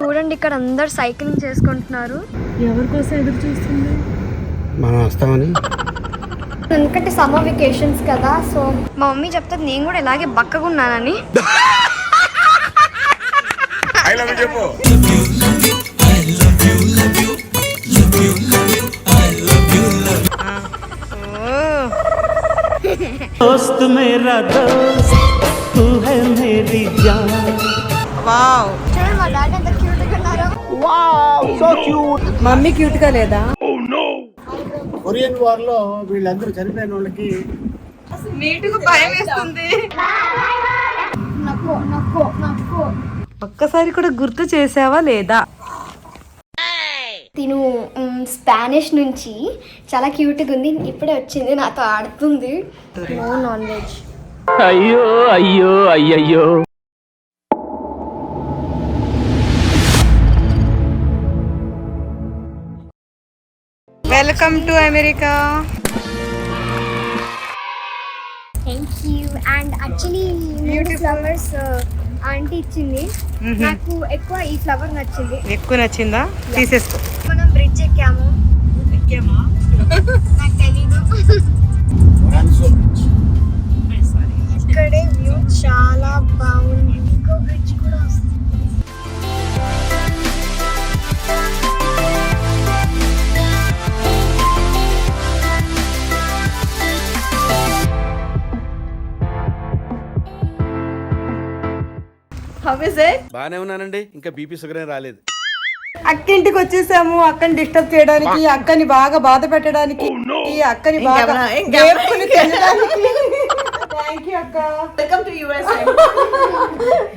చూడండి ఇక్కడ అందరు సైక్లింగ్ చేసుకుంటున్నారు. ఎవరి కోసం ఎదురు చూస్తుంది మనం వస్తామని ఎందుకంటే సమ్మర్ వెకేషన్స్ కదా సో మా మమ్మీ చెప్తుంది నేను కూడా ఇలాగే బక్కగా ఉన్నానని. दोस्त मेरा दोस्त तू है मेरी जान వావ్ చూడండి మా డాడీ ఎంత క్యూట్ గా ఉన్నారు మమ్మీ క్యూట్ గా లేదా కొరియన్ వార్ లో వీళ్ళందరూ చనిపోయిన వాళ్ళకి నీటుగా భయం వేస్తుంది నక్కో నక్కో నక్కో ఒక్కసారి కూడా గుర్తు చేసావా లేదా తిను మ్, స్పానిష్ నుంచి చాలా క్యూట్గా ఉంది. ఇప్పుడే వచ్చింది. నాతో ఆడుతుంది. నో నాన్ వెజ్ అయ్యో అయ్యో అయ్యయ్యో. Welcome to America and actually మూడు ఫ్లవర్స్ ఆంటీ ఇచ్చింది. నాకు ఎక్కువ ఈ ఫ్లవర్ నచ్చింది. ఎక్కువ నచ్చిందా? తీసేసుకో. మనం బ్రిడ్జ్ ఎక్కాము. నాకు తెలీదు. ఇక్కడే వ్యూ చాలా బాగుంది. ఇంకో బ్రిడ్జ్ కూడా వస్తుంది. బాగానే ఉన్నానండి. ఇంకా బీపీ షుగర్ రాలేదు. అక్కింటికి వచ్చేసాము. అక్కని డిస్టర్బ్ చేయడానికి అక్కని బాగా బాధ పెట్టడానికి ఈ అక్కని బాగా వేపుకుని తినడానికి. థ్యాంక్ యూ అక్క. Welcome to US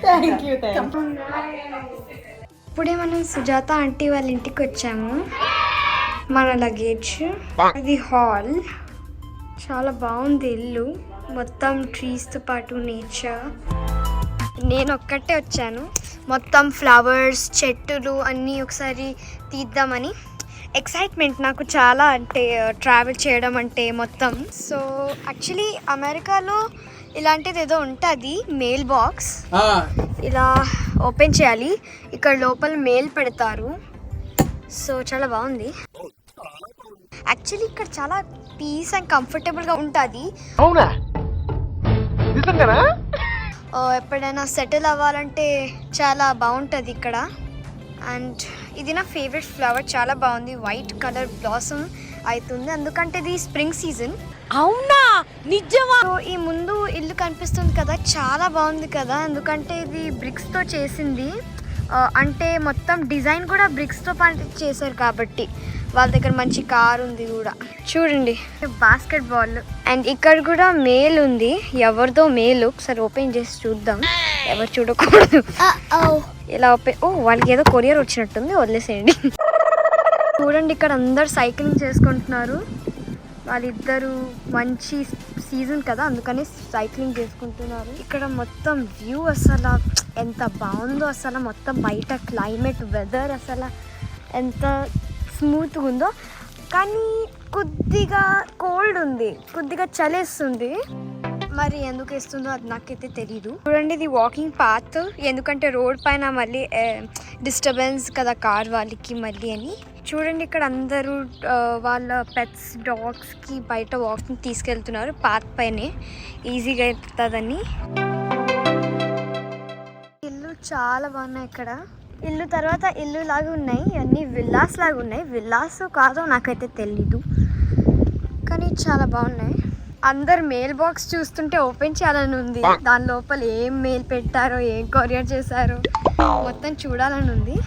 thank you thank ఇప్పుడే మనం సుజాత ఆంటీ వాళ్ళ ఇంటికి వచ్చాము. మన లగేజ్ ఇది హాల్. చాలా బాగుంది ఇల్లు. మొత్తం ట్రీస్తో పాటు నేచర్ నేను ఒక్కటే వచ్చాను. మొత్తం ఫ్లవర్స్ చెట్టులు అన్నీ ఒకసారి తీద్దామని. ఎక్సైట్మెంట్ నాకు చాలా అంటే ట్రావెల్ చేయడం అంటే మొత్తం. సో యాక్చువల్లీ అమెరికాలో ఇలాంటిది ఏదో ఉంటుంది మెయిల్ బాక్స్ ఇలా ఓపెన్ చేయాలి. ఇక్కడ లోపల మెయిల్ పెడతారు. సో చాలా బాగుంది. యాక్చువల్లీ ఇక్కడ చాలా పీస్ అండ్ కంఫర్టబుల్గా ఉంటుంది. అవునా? నిజంగానా? ఎప్పుడైనా సెటిల్ అవ్వాలంటే చాలా బాగుంటుంది ఇక్కడ. అండ్ ఇది నా ఫేవరెట్ ఫ్లవర్ చాలా బాగుంది. వైట్ కలర్ బ్లాసమ్ అవుతుంది ఎందుకంటే ఇది స్ప్రింగ్ సీజన్ అవునా? నిజమా? ఈ ముందు ఇల్లు కనిపిస్తుంది కదా చాలా బాగుంది కదా. ఎందుకంటే ఇది బ్రిక్స్తో చేసింది. అంటే మొత్తం డిజైన్ కూడా బ్రిక్స్తో పాటు చేశారు కాబట్టి. వాళ్ళ దగ్గర మంచి కార్ ఉంది కూడా. చూడండి. బాస్కెట్ బాల్ అండ్ ఇక్కడ కూడా మేల్ ఉంది. ఎవరిదో మేల్ ఒకసారి ఓపెన్ చేసి చూద్దాం. ఎవరు చూడకూడదు. ఇలా ఓపెన్ ఓ వాళ్ళకి ఏదో కొరియర్ వచ్చినట్టుంది వదిలేసేయండి. చూడండి ఇక్కడ అందరు సైక్లింగ్ చేసుకుంటున్నారు. వాళ్ళిద్దరు మంచి సీజన్ కదా అందుకని సైక్లింగ్ చేసుకుంటున్నారు. ఇక్కడ మొత్తం వ్యూ అసలు ఎంత బాగుందో అసలు మొత్తం బయట క్లైమేట్ వెదర్ అసలు ఎంత స్మూత్గా ఉందో. కానీ కొద్దిగా కోల్డ్ ఉంది. కొద్దిగా చలేస్తుంది. మరి ఎందుకు వేస్తుందో అది నాకైతే తెలీదు. చూడండి ఇది వాకింగ్ పాత్ ఎందుకంటే రోడ్ పైన మళ్ళీ డిస్టర్బెన్స్ కదా కార్ వాళ్ళకి మళ్ళీ అని. చూడండి ఇక్కడ అందరూ వాళ్ళ పెట్స్ డాగ్స్కి బయట వాకింగ్ తీసుకెళ్తున్నారు పాత్ పైనే. ఈజీగా అవుతుందని ఇల్లు చాలా బాగున్నాయి ఇక్కడ. ఇల్లు తర్వాత ఇల్లు లాగా ఉన్నాయి. అన్నీ విల్లాస్ లాగా ఉన్నాయి. విల్లాస్ కాదో నాకైతే తెలీదు. కానీ చాలా బాగున్నాయి. అందరు మెయిల్ బాక్స్ చూస్తుంటే ఓపెన్ చేయాలని ఉంది. దాని లోపల ఏం మెయిల్ పెట్టారో ఏం కొరియర్ చేశారో మొత్తం చూడాలని ఉంది.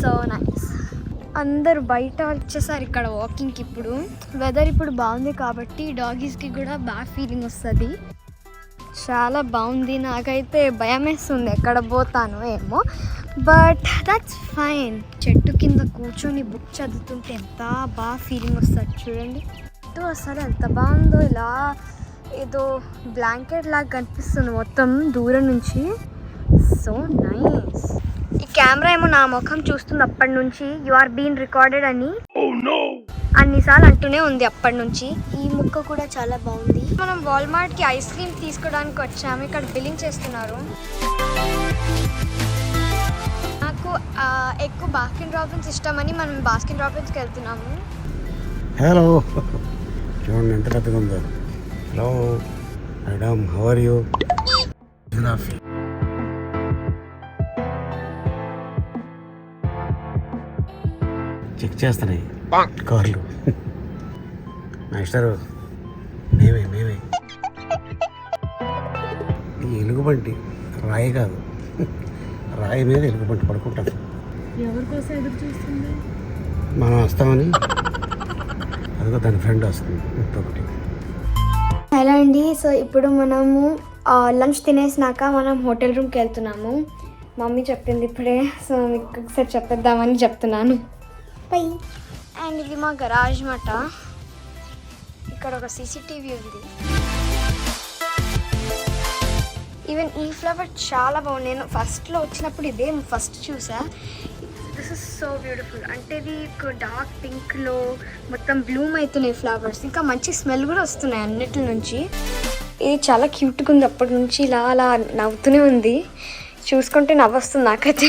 సో నైస్ అందరు బయట వచ్చేసారు ఇక్కడ వాకింగ్కి ఇప్పుడు. వెదర్ ఇప్పుడు బాగుంది కాబట్టి డాగీస్కి కూడా బాగా ఫీలింగ్ వస్తుంది. చాలా బాగుంది. నాకైతే భయం వేస్తుంది ఎక్కడ పోతాను ఏమో. బట్ దట్స్ ఫైన్ చెట్టు కింద కూర్చొని బుక్ చదువుతుంటే ఎంత బాగా ఫీలింగ్ వస్తుంది చూడండి. చెట్టు అసలు ఎంత బాగుందో ఇలా ఏదో బ్లాంకెట్ లాగా కనిపిస్తుంది మొత్తం దూరం నుంచి. సో నైస్ ఈ కెమెరా ఏమో నా ముఖం చూస్తుంది అప్పటి నుంచి యు ఆర్ బీన్ రికార్డెడ్ అని. అన్నిసార్లు అంటూనే ఉంది అప్పటి నుంచి. ఈ ముక్క కూడా చాలా బాగుంది. మనం వాల్మార్ట్కి ఐస్ క్రీమ్ తీసుకోవడానికి వచ్చాము. ఇక్కడ బిల్లింగ్ చేస్తున్నారు. నాకు ఎక్కువ బాస్కిన్ రాబిన్స్ ఇష్టమని మనం బాస్కిన్ రాబిన్స్కి వెళ్తున్నాము. హలో చూడండి ఎంత పెద్దగా ఉందో. Hello madam how are you check చేస్తున్నాయి. కార్లు మాస్టర్ మేమే ఈ ఎలుగుబంటి. రాయి కాదు. రాయి మీద ఎలుగుబంటి పడుకుంటాం. మనం వస్తామని. అదిగో దాని ఫ్రెండ్ వస్తుంది. ఇంకొకటి. హలో అండి. సో ఇప్పుడు మనము లంచ్ తినేసినాక మనం హోటల్ రూమ్కి వెళ్తున్నాము. మమ్మీ చెప్పింది ఇప్పుడే. సో మీకు ఒకసారి చెప్పేద్దామని చెప్తున్నాను. పై అండ్ ఇది మా గరాజ్ మాట. ఇక్కడ ఒక సీసీటీవీ ఉంది. ఈవెన్ ఈ ఫ్లవర్ చాలా బాగుంది. నేను ఫస్ట్లో వచ్చినప్పుడు ఇదే ఫస్ట్ చూసా. దిస్ ఇస్ సో బ్యూటిఫుల్ అంటే ఇది డార్క్ పింక్లో మొత్తం బ్లూమ్ అవుతున్నాయి ఫ్లవర్స్ ఇంకా మంచి స్మెల్ కూడా వస్తున్నాయి అన్నిటి నుంచి. ఇది చాలా క్యూట్గా ఉంది అప్పటి నుంచి. ఇలా అలా నవ్వుతూనే ఉంది. చూసుకుంటే నవ్వొస్తుంది నాకైతే.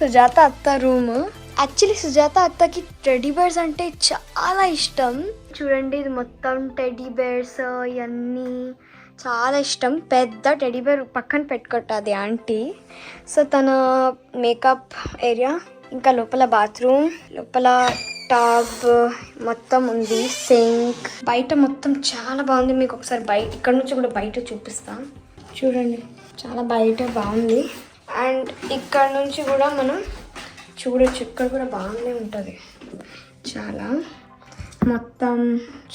సుజాత అత్త రూమ్ యాక్చువల్లీ సుజాత అత్తకి టెడీ బేర్స్ అంటే చాలా ఇష్టం. చూడండి ఇది మొత్తం టెడీ బేర్స్ ఇవన్నీ. చాలా ఇష్టం. పెద్ద టెడీబేర్ పక్కన పెట్టుకుంటుంది ఆంటీ సో తన మేకప్ ఏరియా ఇంకా లోపల బాత్రూమ్ లోపల టాబ్ మొత్తం ఉంది సింక్ బయట మొత్తం చాలా బాగుంది. మీకు ఒకసారి బయట ఇక్కడ నుంచి కూడా బయట చూపిస్తా. చూడండి. చాలా బయట బాగుంది. అండ్ ఇక్కడ నుంచి కూడా మనం చూడొచ్చు. ఇక్కడ కూడా బాగానే ఉంటుంది. చాలా. మొత్తం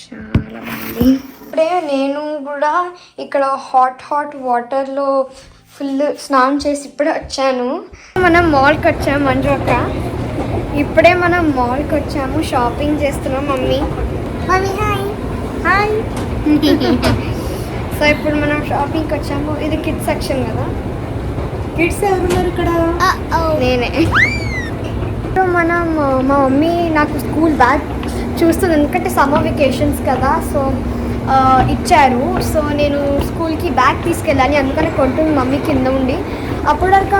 చాలా బాగుంది. ఇప్పుడే నేను కూడా ఇక్కడ హాట్ హాట్ వాటర్లో ఫుల్ స్నానం చేసి ఇప్పుడే వచ్చాను. మనం మాల్కి వచ్చాము మంజు అక్క ఇప్పుడే మనం మాల్కి వచ్చాము షాపింగ్ చేస్తున్నాం mummy. Mummy hi hi so ఇప్పుడు మనం షాపింగ్కి వచ్చాము. ఇది కిడ్స్ సెక్షన్ కదా? కిడ్స్ ఎవరున్నారు ఇక్కడ? నేనే. సో మనం మా మమ్మీ నాకు స్కూల్ బ్యాగ్ చూస్తుంది. ఎందుకంటే సమ్మర్ వెకేషన్స్ కదా సో ఇచ్చారు. సో నేను స్కూల్కి బ్యాగ్ తీసుకెళ్ళాలి. అందుకని కొంటుంది మమ్మీ కింద ఉండి. అప్పుడు అక్క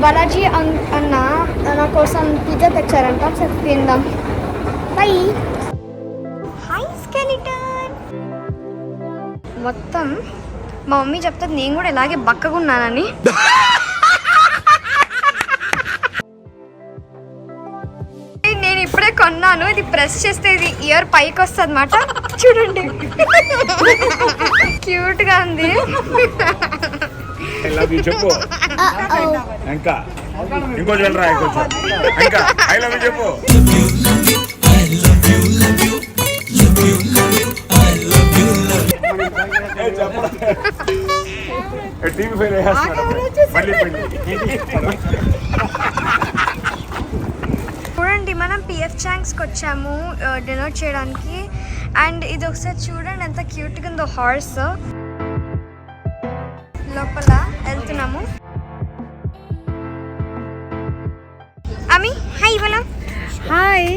బాలాజీ అన్- అన్న నా కోసం పిజ్జా తెచ్చారంట. సో తిందాం. బై హాయ్ స్కెలిటన్ మొత్తం మా మమ్మీ చెప్తుంది నేను కూడా ఇలాగే బక్కగా ఉన్నానని. నేను ఇప్పుడే కొన్నాను. ఇది ప్రెస్ చేస్తే ఇది ఇయర్ పైకి వస్తుంది అనమాట చూడండి. క్యూట్గా ఉంది. ఐ లవ్ యూ చెప్పు. ఇంకా ఇంకో రా ఇంకొంచెం ఇంకా ఐ లవ్ యూ చెప్పు. టీవీ ఫైల్ మళ్ళీ చూడండి మనం షాప్స్కి వచ్చాము డిన్నర్ చేయడానికి. అండ్ ఇది ఒకసారి చూడండి ఎంత క్యూట్గా ఉందో హార్స్ లోపల వెళ్తున్నాము. అమి హాయ్ ఇవ్వనా? Hi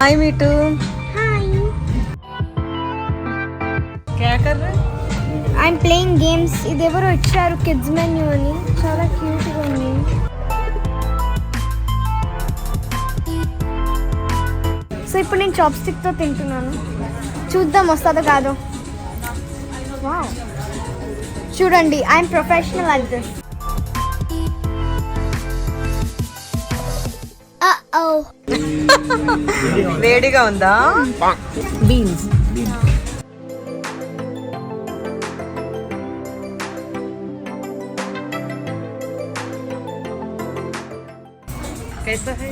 hi me too hi I'm playing games ఇది ఎవరు వచ్చారు కిడ్స్ మెన్యూ అని. చాలా క్యూట్గా ఉంది. సో ఇప్పుడు నేను చాప్ స్టిక్తో తింటున్నాను చూద్దాం వస్తుందో కాదో వావ్ చూడండి ఐఎమ్ ప్రొఫెషనల్ అట్ దిస్ వేడిగా ఉందా బీన్స్ कैसा है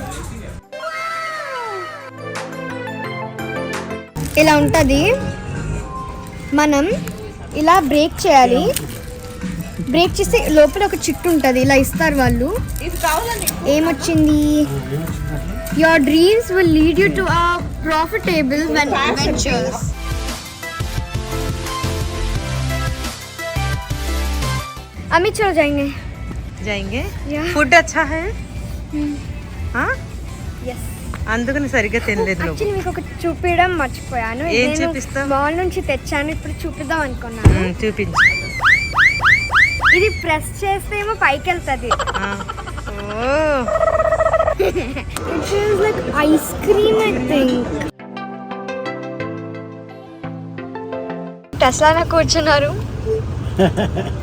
ఇలా ఉంటుంది మనం ఇలా బ్రేక్ చేయాలి బ్రేక్ చేస్తే లోపల ఒక చిట్టు ఉంటుంది ఇలా ఇస్తారు వాళ్ళు ఏమొచ్చింది your dreams will lead you to a profitable ventures Amit चलो जाएंगे जाएंगे या फूड अच्छा है ఎస్ అందుకని సరిగ్గా తినలేదు యాక్చువల్లీ మీకు ఒకటి చూపించడం మర్చిపోయాను. ఏం నేను చూపిస్తావ్? మాల్ నుంచి తెచ్చాను ఇప్పుడు చూపిద్దాం అనుకున్నాను. చూపించు. ఇది ప్రెస్ చేస్తే ఏమో పైకి వెళ్తుంది ఆ. ఓ it is like ice cream I think టెస్లానా కూర్చున్నారు.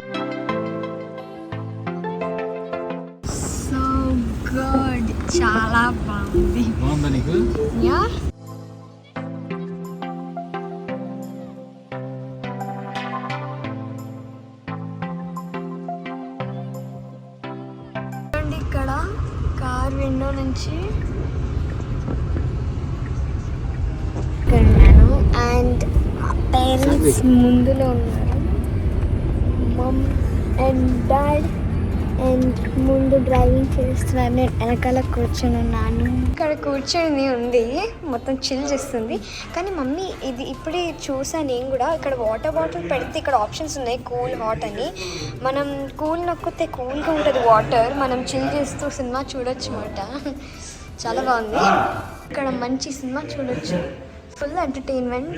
బాగుంది బాగుందా నీకు యా చూడండి ఇక్కడ కార్ విండో నుంచి ఉన్నాను అండ్ పేరెంట్స్ ముందులో ఉన్నారు. మమ్ అండ్ డాడ్ అండ్ ముందు డ్రైవింగ్ చేస్తున్నాను నేను వెనకాల కూర్చొని ఉన్నాను. ఇక్కడ కూర్చొని ఉంది మొత్తం చిల్ చేస్తుంది. కానీ మమ్మీ ఇది ఇప్పుడే చూసాను నేను కూడా ఇక్కడ వాటర్ బాటిల్ పెడితే ఇక్కడ ఆప్షన్స్ ఉన్నాయి కూల్ హాట్ అని. మనం కూల్ నొక్కితే కూల్గా ఉంటుంది వాటర్ మనం చిల్ చేస్తూ సినిమా చూడొచ్చు అన్నమాట. చాలా బాగుంది. ఇక్కడ మంచి సినిమా చూడొచ్చు. ఫుల్ ఎంటర్టైన్మెంట్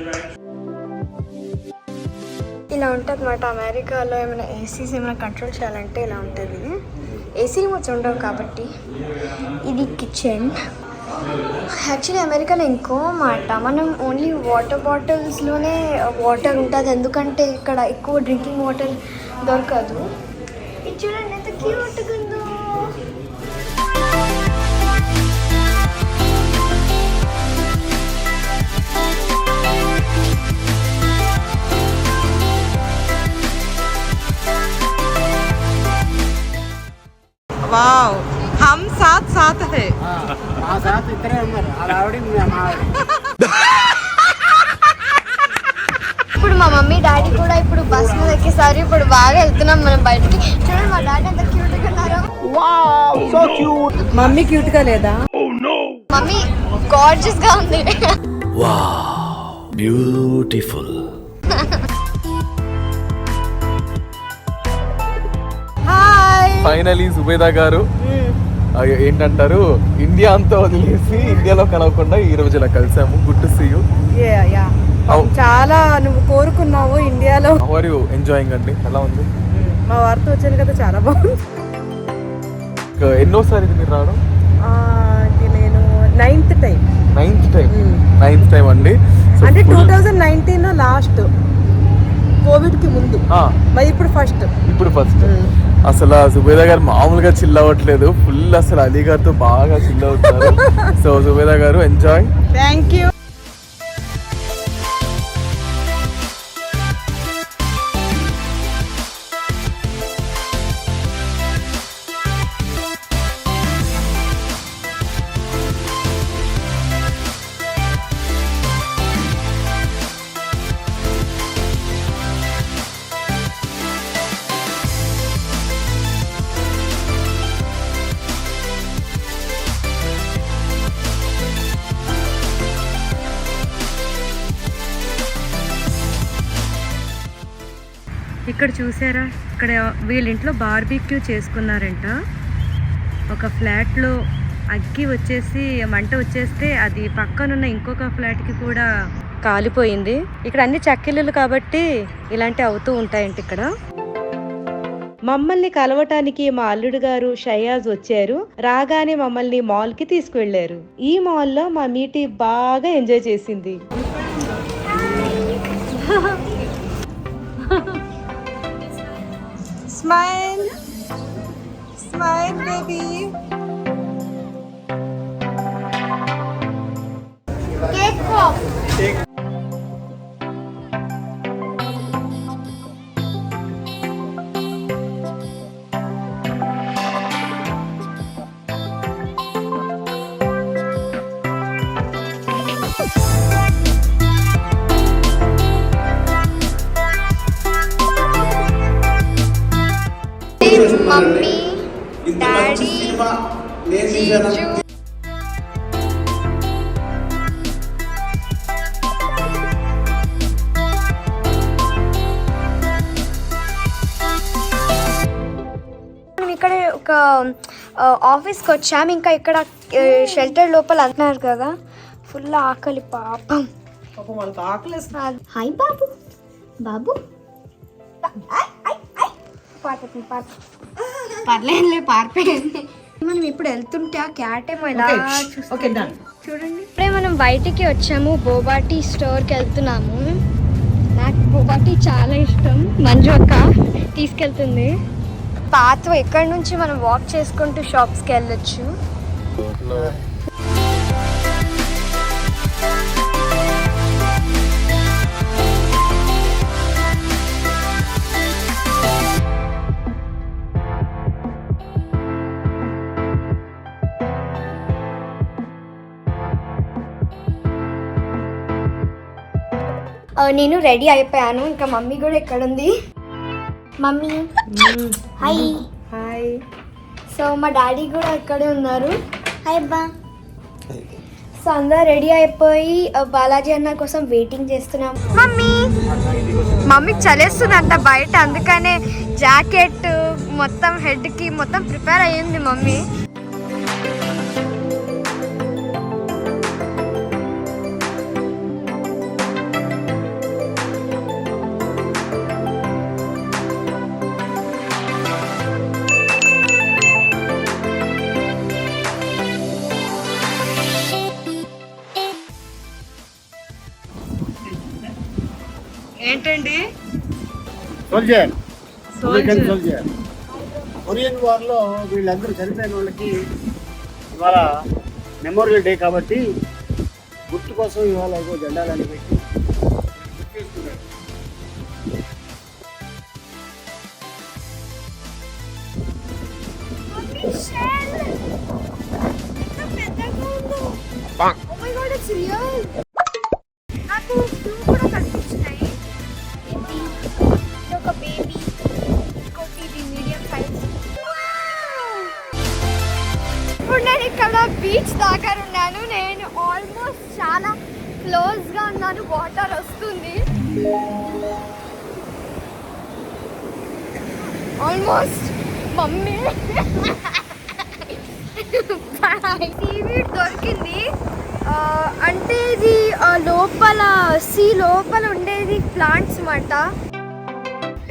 ఇలా ఉంటుంది అన్నమాట. అమెరికాలో ఏమైనా ఏసీస్ ఏమైనా కంట్రోల్ చేయాలంటే ఇలా ఉంటుంది. ఏసీ రిమోట్స్ ఉండవు కాబట్టి. ఇది కిచెన్ యాక్చువల్లీ అమెరికాలో ఇంకో మాట. మనం ఓన్లీ వాటర్ బాటిల్స్లోనే వాటర్ ఉంటుంది. ఎందుకంటే ఇక్కడ ఎక్కువ డ్రింకింగ్ వాటర్ దొరకదు. ఇది చూడండి ఎంత క్యూట్ వావ్. హమ్ సాత్ సాత్ హై. మా సాత్ ఇద్దరే ఉన్నారు. ఆవిడ మా ఇప్పుడు మా మమ్మీ డాడీ కూడా ఇప్పుడు బస్ మీద ఎక్కేసారి. ఇప్పుడు బాగా వెళ్తున్నాం మనం బయటికి. చూడండి మా డాడీ ఎంత క్యూట్గా ఉన్నారు. మమ్మీ క్యూట్గా లేదా? మమ్మీ గార్జియస్గా ఉంది. బ్యూటిఫుల్ ఫైనలీ సుబేదా గారు ఏంటంటారు ఇండియా అంతా వదిలేసి ఇండియాలో కలవకుండా ఈ రోజు ఇలా కలిసాము. గుడ్ టు సీ యూ చాలా నువ్వు కోరుకున్నావు ఇండియాలో. హౌ ఆర్ యూ ఎంజాయింగ్ అండి? ఎలా ఉంది? మా వారితో వచ్చాను కదా చాలా బాగుంది. ఎన్నోసారి ఇది మీరు రావడం? నేను ninth time ninth time ninth time అండి. అంటే టూ థౌజండ్ నైన్టీన్ లాస్ట్ కోవిడ్కి ముందు. మరి ఇప్పుడు ఫస్ట్ ఇప్పుడు ఫస్ట్ అసలు సుబేదా గారు మామూలుగా చిల్ అవ్వట్లేదు. ఫుల్ అసలు అలీ గారితో బాగా చిల్ అవుతారు సో సుబేదా గారు ఎంజాయ్ థ్యాంక్ యూ ఇక్కడ చూసారా? ఇక్కడ వీళ్ళింట్లో బార్బీక్యూ చేసుకున్నారంట. ఒక ఫ్లాట్లో అగ్గి వచ్చేసి మంట వచ్చేస్తే అది పక్కనున్న ఇంకొక ఫ్లాట్కి కూడా కాలిపోయింది. ఇక్కడ అన్ని చక్కెళ్ళు కాబట్టి ఇలాంటివి అవుతూ ఉంటాయంట ఇక్కడ. మమ్మల్ని కలవటానికి మా అల్లుడు గారు షయాజ్ వచ్చారు. రాగానే మమ్మల్ని మాల్కి తీసుకువెళ్ళారు ఈ మాల్లో మా మీటి బాగా ఎంజాయ్ చేసింది. స్మైల్ స్మైల్ బేబీ ఇక్కడ ఒక ఆఫీస్కి వచ్చాము ఇంకా ఇక్కడ షెల్టర్ లోపల అంటున్నారు కదా. ఫుల్ ఆకలి పాపం. పాపం వాళ్ళకి ఆకలి హాయ్ బాబు. బాబు. పారిపోతుంది పర్లేదులే పారిపోయింది మనం ఇప్పుడు వెళ్తుంటే ఆ క్యాట్ ఏమో. ఓకే డన్ చూడండి. ఇప్పుడే మనం బయటికి వచ్చాము బోబాటి స్టోర్కి వెళ్తున్నాము. నాకు బోబాటి చాలా ఇష్టం. మంజు అక్క తీసుకెళ్తుంది. పాత ఎక్కడి నుంచి మనం వాక్ చేసుకుంటూ షాప్స్కి వెళ్ళొచ్చు? నేను రెడీ అయిపోయాను. ఇంకా మమ్మీ కూడా ఎక్కడ ఉంది మమ్మీ హాయ్. హాయ్. సో మా డాడీ కూడా ఇక్కడే ఉన్నారు. హాయ్ అబ్బా. సో అందరూ రెడీ అయిపోయి బాలాజీ అన్న కోసం వెయిటింగ్ చేస్తున్నాం. మమ్మీ. మమ్మీకి చలేస్తుందంట బయట అందుకనే జాకెట్ మొత్తం హెడ్కి మొత్తం ప్రిపేర్ అయ్యింది మమ్మీ. ఏంటండి సోల్జర్. సోల్జర్. కొరియన్ వార్లో వీళ్ళందరూ చనిపోయిన వాళ్ళకి ఇవాళ మెమోరియల్ డే కాబట్టి గుర్తు కోసం ఇవాళ జెండాలని పెట్టి చాలా క్లోజ్గా ఉన్నాను వాటర్ వస్తుంది. Almost mummy. టీవీ దొరికింది. అంటే ఇది లోపల సీ లోపల ఉండేది ప్లాంట్స్ మాట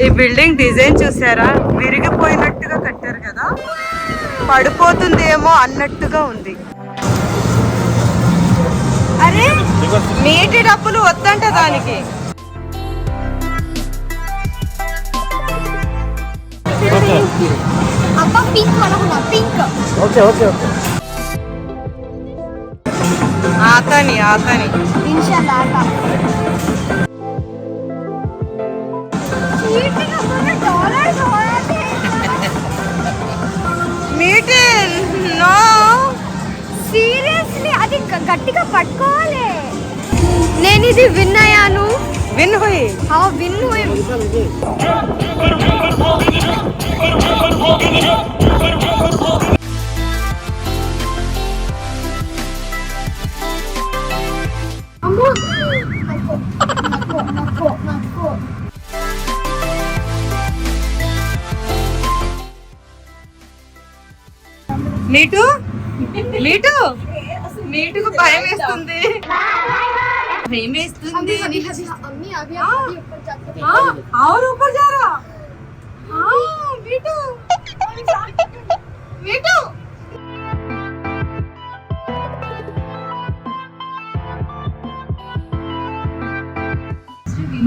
ఈ బిల్డింగ్ డిజైన్ చూసారా? విరిగిపోయినట్టుగా కట్టారు కదా? పడిపోతుందేమో అన్నట్టుగా ఉంది. అరే నీటి డబ్బులు వద్దంట దానికి. అబ్బ పింక్ అనుకున్నా పింక్ ఓకే ఓకే ఓకే. ఆతని ఆతని. ఇన్షాల్లా గట్టిగా పట్టుకోవాలి. నేను ఇది విన్ అయ్యాను. విన్ హుయి. హా విన్ హుయి. అమ్మో. నక్కో నీటుకు భయం వేస్తుంది భయం వేస్తుంది अम्मी अभी अम्मी अभी अभी ऊपर जाते हैं और ऊपर जा रहा हाँ मीठू मीठू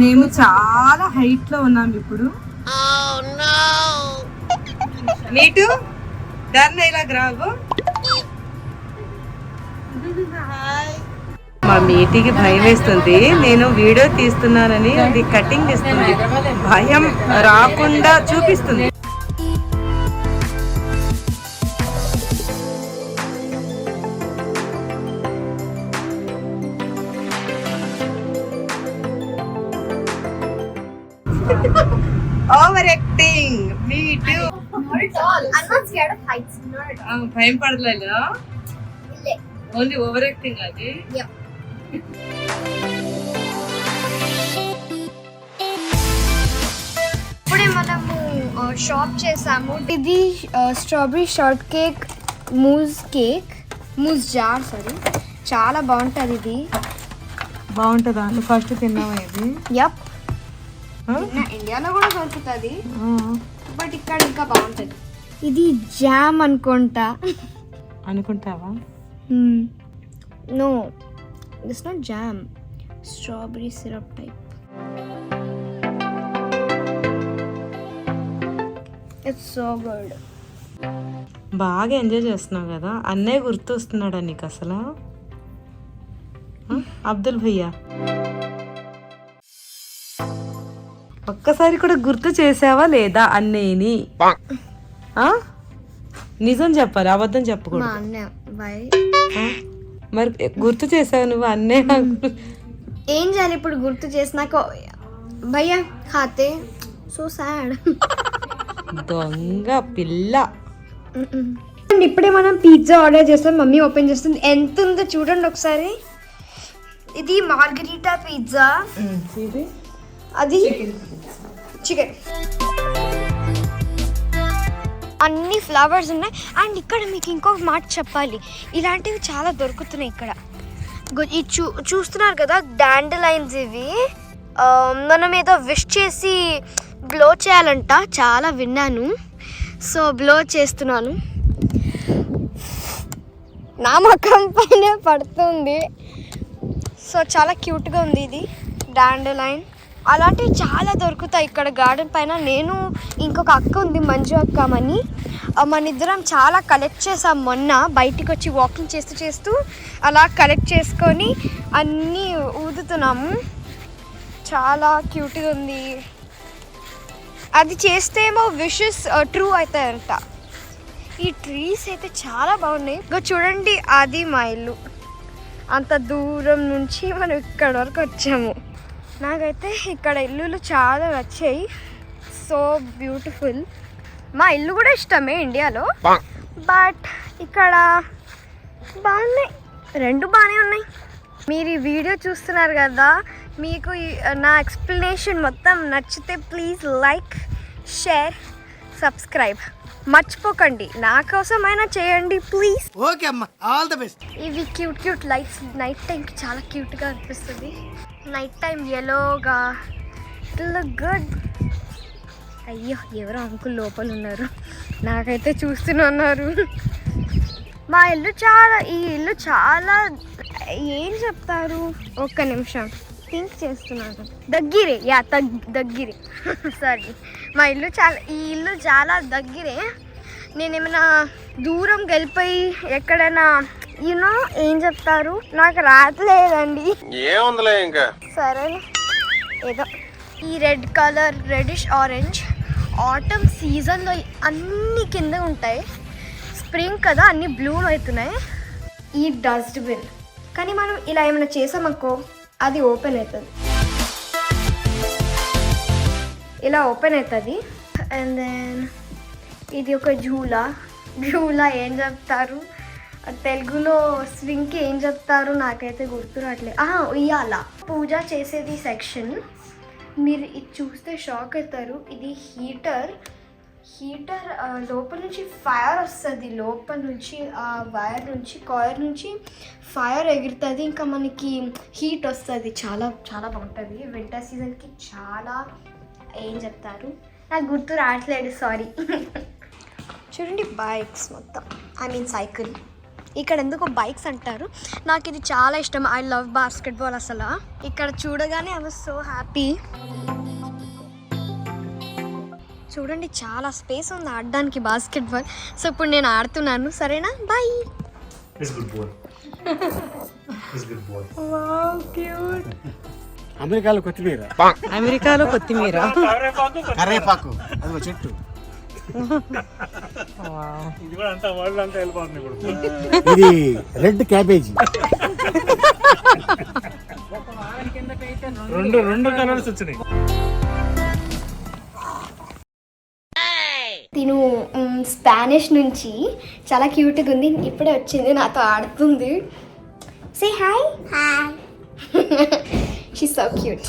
మేము చాలా హైట్ లో ఉన్నాం ఇప్పుడు నీటు డర్ ఇలా గ్రాబు మా మీటికి భయం వేస్తుంది. నేను వీడియో తీస్తున్నానని అది కటింగ్ ఇస్తుంది భయం రాకుండా చూపిస్తుంది. Over acting me too. భయం పడలేదా. ఓన్లీ ఓవర్ యాక్టింగ్ అది. ఇప్పుడే మనము షాప్ చేసాము. ఇది strawberry shortcake mousse cake mousse jar sorry చాలా బాగుంటుంది ఇది. బాగుంటుందా? ఫస్ట్ తిన్నావా ఇది? యప్ ఇండియాలో కూడా దొరుకుతుంది. బట్ ఇక్కడ ఇంకా బాగుంటుంది. ఇది జామ్ అనుకుంటా. అనుకుంటావా? No it's not jam strawberry syrup type it's so good బాగా ఎంజాయ్ చేస్తున్నావు కదా. అన్నయ్య గుర్తు వస్తున్నాడా నీకు అసలు? అబ్దుల్ భయ్యా. ఒక్కసారి కూడా గుర్తు చేసావా లేదా అన్నయ్యని? ఆ? నిజం చెప్పాలి అబద్ధం మా చెప్పకూడదు అన్న బాయ్. ఆ? మరి గుర్తు చేసావు నువ్వు అన్నయ్య ఏం చేయాలి ఇప్పుడు గుర్తు చేసినాక? భయ్యా ఖాతే. సో సాడ్ దొంగ పిల్ల. ఇప్పుడే మనం పిజ్జా ఆర్డర్ చేస్తాం మమ్మీ ఓపెన్ చేస్తుంది. ఎంత ఉందో చూడండి ఒకసారి. ఇది మార్గరీటా పిజ్జా. అది చికెన్. అన్ని ఫ్లవర్స్ ఉన్నాయి. అండ్ ఇక్కడ మీకు ఇంకొక మాట చెప్పాలి. ఇలాంటివి చాలా దొరుకుతున్నాయి ఇక్కడ. ఈ చూ చూస్తున్నారు కదా డాండ్ లైన్స్ ఇవి మనం ఏదో విష్ చేసి బ్లో చేయాలంట. చాలా విన్నాను. సో బ్లో చేస్తున్నాను. నా ముఖం పైన పడుతుంది. సో చాలా క్యూట్గా ఉంది ఇది డాండ్ లైన్ అలాంటివి చాలా దొరుకుతాయి ఇక్కడ గార్డెన్ పైన. నేను ఇంకొక అక్క ఉంది మంజు అక్క అని మన ఇద్దరం చాలా కలెక్ట్ చేసాం మొన్న. బయటికి వచ్చి వాకింగ్ చేస్తూ చేస్తూ అలా కలెక్ట్ చేసుకొని అన్నీ ఊదుతున్నాము. చాలా క్యూట్గా ఉంది. అది చేస్తేమో విషెస్ ట్రూ అవుతాయంట. ఈ ట్రీస్ అయితే చాలా బాగున్నాయి. ఇంకా చూడండి అది మా ఇల్లు. అంత దూరం నుంచి మనం ఇక్కడ వరకు వచ్చాము. నాకైతే ఇక్కడ ఇల్లులు చాలా నచ్చాయి. So beautiful. మా ఇల్లు కూడా ఇష్టమే ఇండియాలో. బట్ ఇక్కడ బాగున్నాయి. రెండు బాగానే ఉన్నాయి. మీరు ఈ వీడియో చూస్తున్నారు కదా మీకు ఈ- నా ఎక్స్ప్లెనేషన్ మొత్తం నచ్చితే ప్లీజ్ లైక్ షేర్ సబ్స్క్రైబ్. మర్చిపోకండి. నా కోసమైనా చేయండి ప్లీజ్. ఓకే అమ్మా. All the best. ఇవి క్యూట్ క్యూట్ లైట్స్. నైట్ టైంకి చాలా క్యూట్గా అనిపిస్తుంది. నైట్ టైం ఎలోగా లుక్ గుడ్ అయ్యో ఎవరో అంకుల్ లోపల ఉన్నారు. నాకైతే చూస్తున్నారు మా ఇల్లు చాలా ఈ ఇల్లు చాలా ఏం చెప్తారు? ఒక్క నిమిషం. థింక్ చేస్తున్నాను. దగ్గరే యా తగ్ దగ్గరే. సారీ మా ఇల్లు చాలా ఈ ఇల్లు చాలా దగ్గరే. నేనేమైనా దూరం గెలిపోయి ఎక్కడైనా యూనో ఏం చెప్తారు? నాకు రావట్లేదండి. ఏముందిలే ఇంకా? సరే. ఏదో. ఈ red colour reddish orange. Autumn సీజన్లో అన్ని కింద ఉంటాయి. స్ప్రింగ్ కదా అన్ని బ్లూ అవుతున్నాయి. ఈ డస్ట్బిన్. కానీ మనం ఇలా ఏమైనా చేసామనుకో అది ఓపెన్ అవుతుంది. ఇలా ఓపెన్ అవుతుంది. అండ్ దెన్ ఇది ఒక జూలా. జూలా ఏం చెప్తారు? తెలుగులో స్వింగ్కి ఏం చెప్తారు నాకైతే గుర్తు రావట్లేదు. ఆహా ఉయ్యాల. పూజ చేసేది సెక్షన్. మీరు ఇది చూస్తే షాక్ అవుతారు. ఇది హీటర్. హీటర్ లోపల నుంచి ఫైర్ వస్తుంది. లోపల నుంచి ఆ వైర్ నుంచి కాయర్ నుంచి ఫైర్ ఎగురుతుంది. ఇంకా మనకి హీట్ వస్తుంది. చాలా చాలా బాగుంటుంది. వింటర్ సీజన్కి చాలా ఏం చెప్తారు? నాకు గుర్తు రావట్లేదు. సారీ. చూడండి బైక్స్ మొత్తం. I mean cycle. ఇక్కడ ఎందుకో బైక్స్ అంటారు. నాకు ఇది చాలా ఇష్టం. ఐ లవ్ బాస్కెట్బాల్ అసలు. ఇక్కడ చూడగానే ఐ వాజ్ సో హ్యాపీ చూడండి చాలా స్పేస్ ఉంది ఆడడానికి బాస్కెట్బాల్ సో ఇప్పుడు నేను ఆడుతున్నాను. సరేనా? బాయ్ అమెరికాలో కొత్తిమీర. అమెరికాలో కొత్తిమీర. కరేపాకు. అది ఒక చెట్టు. ఇది రెడ్ క్యాబేజీ. రెండు రెండు కలర్స్ వచ్చినాయి. తిను స్పానిష్ నుంచి చాలా క్యూట్గా ఉంది. ఇప్పుడే వచ్చింది నాతో ఆడుతుంది. Say hi hi she so cute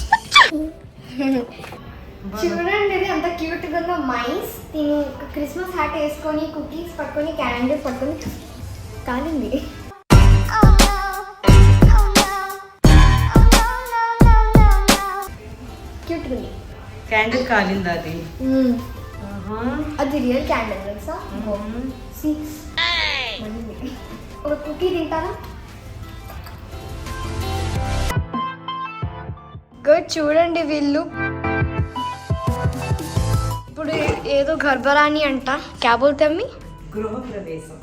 చూడండి ఇది అంత క్యూట్గా ఉందో. మైస్ తిను క్రిస్మస్ హ్యాట్ వేసుకొని కుకీస్ పట్టుకొని క్యాండిల్స్ పట్టుకొని కాలింది. క్యూట్ ఉంది. క్యాండిల్ కాలింది అది? అది రియల్ క్యాండిల్ తెలుసా. ఒక కుకీ తింటారా? గుడ్ చూడండి వీళ్ళు. ఇప్పుడు ఏదో గర్భరాణి అంట. క్యా బోల్తే అమ్మి? గృహప్రవేశం.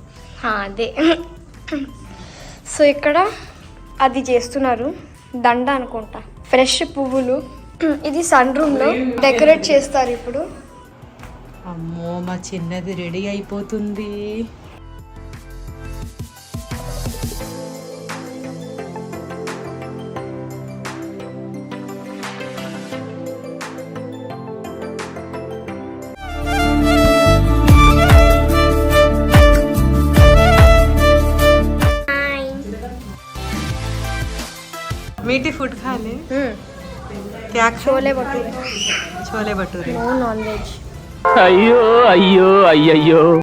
అదే. సో ఇక్కడ అది చేస్తున్నారు. దండ అనుకుంటా. ఫ్రెష్ పువ్వులు. ఇది సన్ రూమ్లో డెకరేట్ చేస్తారు ఇప్పుడు. అమ్మో మా చిన్నది రెడీ అయిపోతుంది. सी फूड खाले? क्या chole bhature. Chole bhature. No non veg अय्यो अय्यो अय्यो